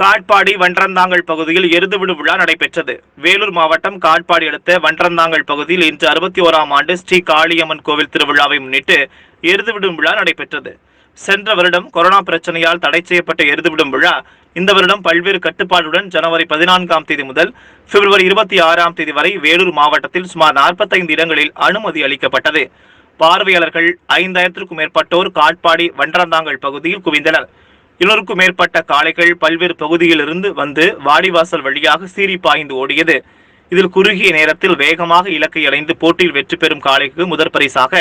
காட்பாடி வன்றந்தாங்கல் பகுதியில் எருதுவிடு விழா நடைபெற்றது. வேலூர் மாவட்டம் காட்பாடி அடுத்த வன்றந்தாங்கல் பகுதியில் இன்று அறுபத்தி ஓராம் ஆண்டு ஸ்ரீ காளியம்மன் கோவில் திருவிழாவை முன்னிட்டு எருதுவிடும் விழா நடைபெற்றது. சென்ற வருடம் கொரோனா பிரச்சனையால் தடை செய்யப்பட்ட எருதுவிடும் விழா இந்த வருடம் பல்வேறு கட்டுப்பாடுடன் ஜனவரி பதினான்காம் தேதி முதல் பிப்ரவரி இருபத்தி ஆறாம் தேதி வரை வேலூர் மாவட்டத்தில் சுமார் நாற்பத்தைந்து இடங்களில் அனுமதி அளிக்கப்பட்டது. பார்வையாளர்கள் ஐந்தாயிரத்திற்கும் மேற்பட்டோர் காட்பாடி வன்றந்தாங்கல் பகுதியில் குவிந்தனர். இருநூறுக்கும் மேற்பட்ட காளைகள் பல்வேறு பகுதியிலிருந்து வந்து வாடிவாசல் வழியாக சீறி பாய்ந்து ஓடியது. இதில் குறுகிய நேரத்தில் வேகமாக இலக்கை அடைந்து போட்டியில் வெற்றி பெறும் காளைக்கு முதற் பரிசாக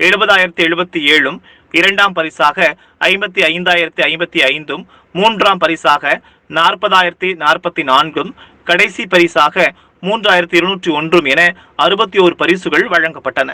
எழுபதாயிரத்தி எழுபத்தி ஏழும் இரண்டாம் பரிசாக ஐம்பத்தி ஐந்தாயிரத்தி ஐம்பத்தி ஐந்தும் மூன்றாம் பரிசாக நாற்பதாயிரத்தி நாற்பத்தி நான்கும் கடைசி பரிசாக மூன்றாயிரத்தி இருநூற்றி ஒன்றும் என அறுபத்தி ஓரு பரிசுகள் வழங்கப்பட்டன.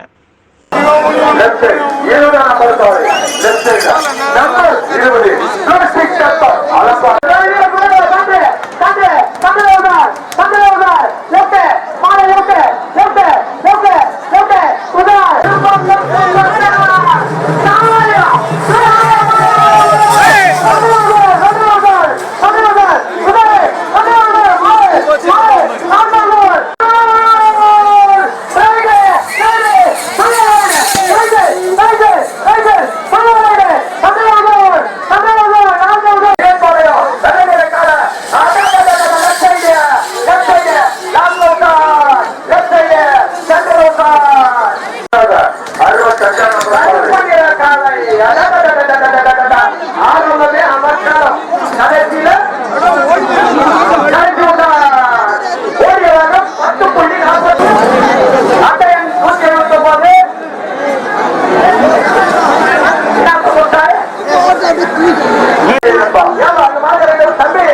தம்பி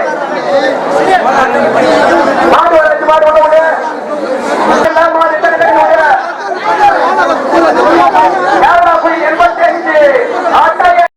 மாடு வரைக்கு மாடு ஒண்ணு ஒண்ணு மாடு எத்தனை போய் எண்பத்தி அஞ்சு